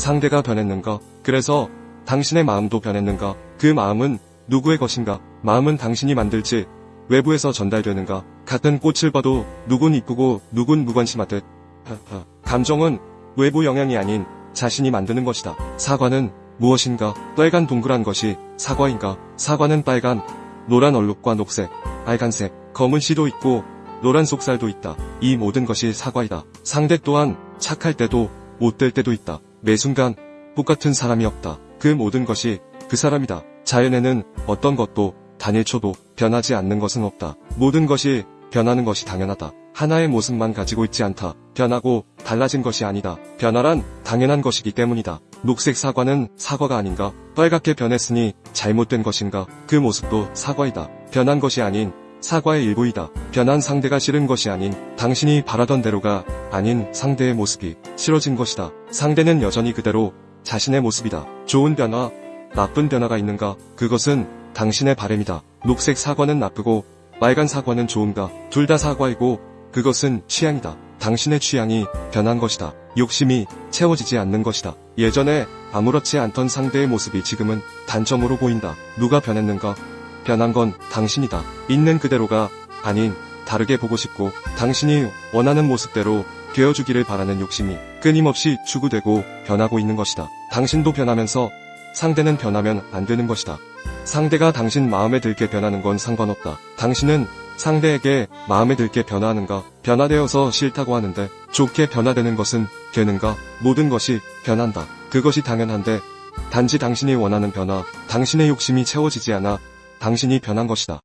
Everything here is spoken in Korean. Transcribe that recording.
상대가 변했는가? 그래서 당신의 마음도 변했는가? 그 마음은 누구의 것인가? 마음은 당신이 만들지 외부에서 전달되는가? 같은 꽃을 봐도 누군 이쁘고 누군 무관심하듯. 감정은 외부 영향이 아닌 자신이 만드는 것이다. 사과는 무엇인가? 빨간 동그란 것이 사과인가? 사과는 빨간, 노란 얼룩과 녹색, 빨간색, 검은 씨도 있고 노란 속살도 있다. 이 모든 것이 사과이다. 상대 또한 착할 때도 못될 때도 있다. 매 순간 똑같은 사람이 없다. 그 모든 것이 그 사람이다. 자연에는 어떤 것도 단일초도 변하지 않는 것은 없다. 모든 것이 변하는 것이 당연하다. 하나의 모습만 가지고 있지 않다. 변하고 달라진 것이 아니다. 변화란 당연한 것이기 때문이다. 녹색 사과는 사과가 아닌가? 빨갛게 변했으니 잘못된 것인가? 그 모습도 사과이다. 변한 것이 아닌 사과의 일부이다. 변한 상대가 싫은 것이 아닌 당신이 바라던 대로가 아닌 상대의 모습이 싫어진 것이다. 상대는 여전히 그대로 자신의 모습이다. 좋은 변화, 나쁜 변화가 있는가? 그것은 당신의 바램이다. 녹색 사과는 나쁘고 빨간 사과는 좋은가? 둘 다 사과이고 그것은 취향이다. 당신의 취향이 변한 것이다. 욕심이 채워지지 않는 것이다. 예전에 아무렇지 않던 상대의 모습이 지금은 단점으로 보인다. 누가 변했는가? 변한 건 당신이다. 있는 그대로가 아닌 다르게 보고 싶고 당신이 원하는 모습대로 되어주기를 바라는 욕심이 끊임없이 추구되고 변하고 있는 것이다. 당신도 변하면서 상대는 변하면 안 되는 것이다. 상대가 당신 마음에 들게 변하는 건 상관없다. 당신은 상대에게 마음에 들게 변화하는가? 변화되어서 싫다고 하는데 좋게 변화되는 것은 되는가? 모든 것이 변한다. 그것이 당연한데 단지 당신이 원하는 변화, 당신의 욕심이 채워지지 않아 당신이 변한 것이다.